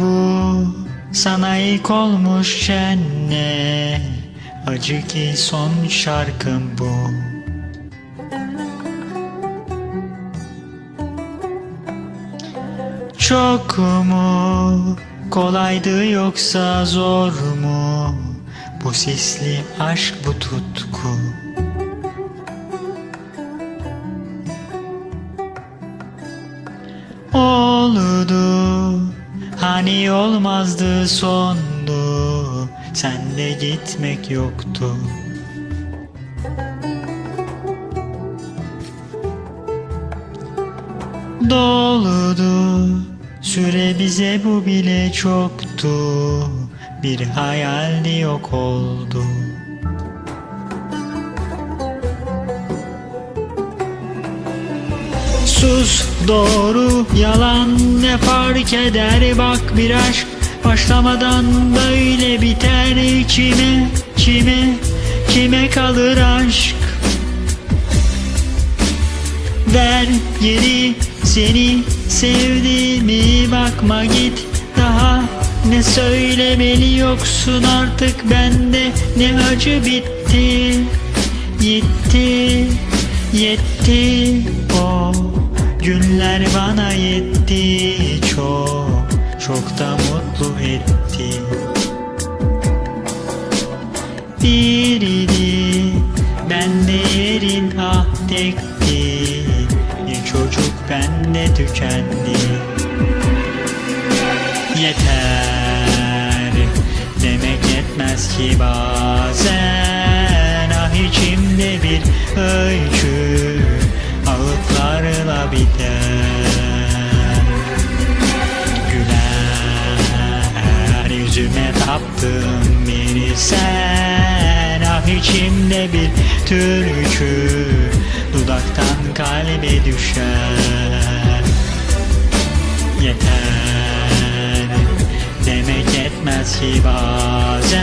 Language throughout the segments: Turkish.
Bu sana ilk olmuş cenne Acı ki son şarkım bu. Çok mu kolaydı yoksa zor mu? Bu sisli aşk bu tutku. Oldu Hani olmazdı sondu. Sende gitmek yoktu. Doludu Süre bize bu bile çoktu. Bir hayaldi yok oldu Sus doğru yalan ne fark eder? Bak bir aşk Başlamadan böyle biter. Kime kime kime kalır aşk? Ver geri seni sevdiğimi bakma git daha. Ne söylemeli yoksun artık bende? Ne acı bitti Gitti yetti. O günler bana yetti çok çok da mutlu etti. Biriydi bende yerin ah tekti Bir çocuk bende tükendi. Yeter demek yetmez ki bazen Yüzüme taptın beni sen. Ah içimde bir türkü Dudaktan kalbe düşer. Yeter demek yetmez ki bazen.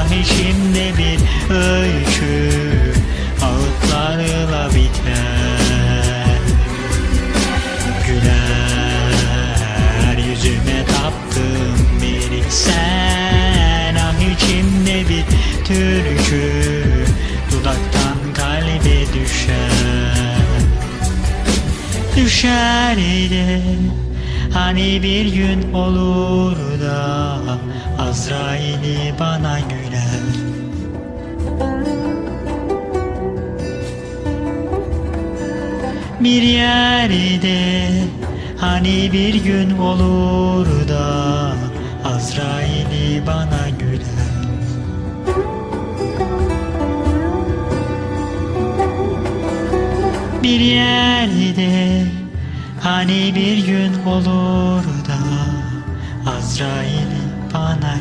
Ah içimde bir öykü Ağıtlarla biter. Güler yüzüme taptım Düşer de Hani bir gün olur da Azrail'i bana güler. Bir yerde Hani bir gün olur da Bir yerde Hani bir gün olur da Azrail'i bana